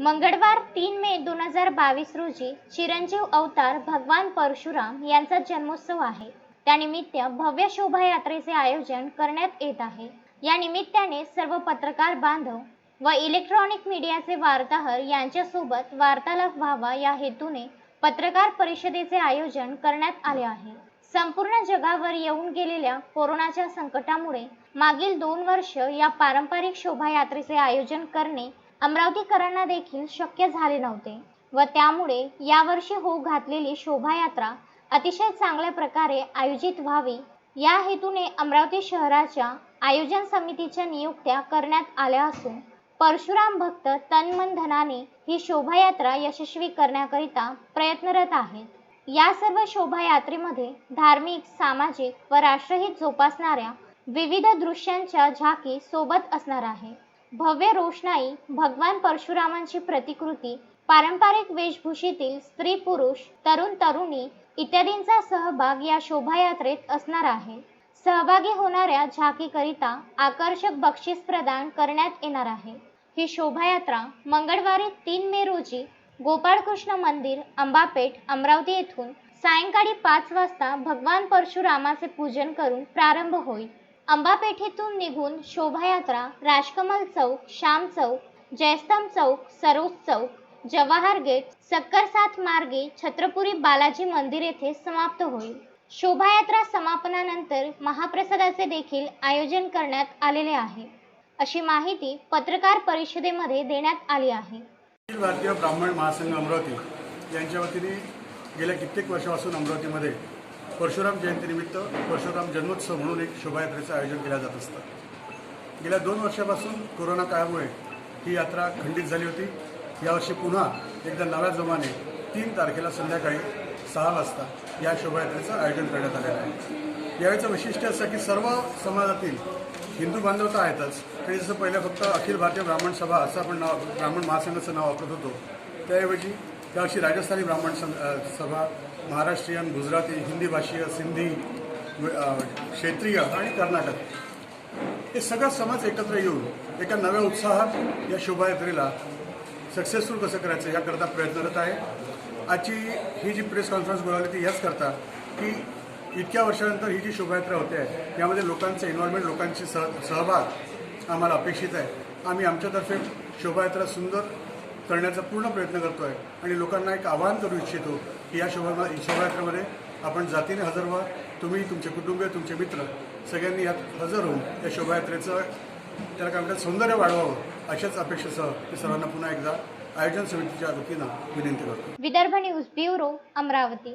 मंगळवार तीन मे दोन हजार बावीस रोजी चिरंजीव अवतार भगवान परशुराम यांचा जन्मोत्सव आहे. त्यानिमित्त भव्य शोभायात्रेचे आयोजन करण्यात येत आहे. या निमित्ताने सर्व पत्रकार बांधव व इलेक्ट्रॉनिक मीडियाचे वार्ताहर यांच्यासोबत वार्तालाप व्हावा या हेतूने पत्रकार परिषदेचे आयोजन करण्यात आले आहे. संपूर्ण जगावर येऊन गेलेल्या कोरोनाच्या संकटामुळे मागील दोन वर्ष या पारंपरिक शोभायात्रेचे आयोजन करणे अमरावतीकरांना देखील शक्य झाले नव्हते व त्यामुळे यावर्षी होऊ घातलेली शोभायात्रा अतिशय चांगल्या प्रकारे आयोजित व्हावी. या हेतूने अमरावती शहराच्या आयोजन समितीच्या नियुक्त्या करण्यात आल्या असून परशुराम भक्त तन धनाने ही शोभायात्रा यशस्वी करण्याकरिता प्रयत्नरत आहेत. या सर्व शोभायात्रेमध्ये धार्मिक सामाजिक व राष्ट्रहित जोपासणाऱ्या विविध दृश्यांच्या झाकी सोबत असणार आहे. भव्य रोषणाई भगवान परशुरामांची प्रतिकृती पारंपरिक वेशभूषेतील स्त्री पुरुष तरुण तरुणी इत्यादींचा सहभाग या शोभायात्रेत असणार आहे. सहभागी होणाऱ्या झाकीकरिता आकर्षक बक्षीस प्रदान करण्यात येणार आहे. ही शोभायात्रा मंगळवारी तीन मे रोजी गोपाळकृष्ण मंदिर अंबापेठ अमरावती येथून सायंकाळी पाच वाजता भगवान परशुरामाचे पूजन करून प्रारंभ होईल. अंबापेठेतून निघून शोभायात्रा राजकमल चौक श्याम चौक जयस्तंभ चौक सरोज चौक जवाहर गेट सक्करसात मार्गे छत्रपुरी बालाजी मंदिर येथे समाप्त होईल. शोभायात्रा समापनानंतर महाप्रसादाचे देखील आयोजन करण्यात आलेले आहे. अशी माहिती पत्रकार परिषदेमध्ये देण्यात आली आहे. भारतीय ब्राह्मण महासंघ अमरावती यांच्या वतीने गेल्या कित्येक वर्षापासून अमरावतीमध्ये परशुराम जयंतीनिमित्त परशुराम जन्मोत्सव म्हणून एक शोभायात्रेचं आयोजन केलं जात असतं. गेल्या दोन वर्षापासून कोरोना काळामुळे ही यात्रा खंडित झाली होती. यावर्षी पुन्हा एकदा नव्या जमाने तीन तारखेला संध्याकाळी सहा वाजता या शोभायात्रेचं आयोजन करण्यात आलेलं आहे. यावेळेचं वैशिष्ट्य असं की सर्व समाजातील हिंदू बांधव तर आहेतच. तरी जसं पहिलं फक्त अखिल भारतीय ब्राह्मण सभा असं आपण नाव ब्राह्मण महासंघाचं नाव वापरत होतो. त्याऐवजी यावर्षी राजस्थानी ब्राह्मण सं- सभा महाराष्ट्रीयन गुजराती हिंदी भाषीय सिंधी क्षेत्रीय आणि कर्नाटक. हे सगळं समाज एकत्र येऊन एका नव्या उत्साहात या शोभायात्रेला सक्सेसफुल कसं करायचं याकरता प्रयत्नरत आहे. आजची ही जी प्रेस कॉन्फरन्स बोलावली ती याच करता की इतक्या वर्षानंतर ही जी शोभायात्रा होते आहे यामध्ये लोकांचं इन्व्हॉल्वमेंट लोकांची सह सहभाग आम्हाला अपेक्षित आहे. आम्ही आमच्यातर्फे शोभायात्रा सुंदर करण्याचा पूर्ण प्रयत्न करतो आहे आणि लोकांना एक आवाहन करू इच्छितो की या शोभा शोभायात्रेमध्ये आपण जातीने हजर व्हा. तुम्ही तुमचे कुटुंबीय तुमचे मित्र सगळ्यांनी यात हजर होऊन या शोभायात्रेचं त्याला काय म्हणतात सौंदर्य वाढवावं अशाच अपेक्षेसह मी सर्वांना पुन्हा एकदा आयोजन समितीच्या वतीनं विनंती करतो. Vidarbha news bureau Amravati.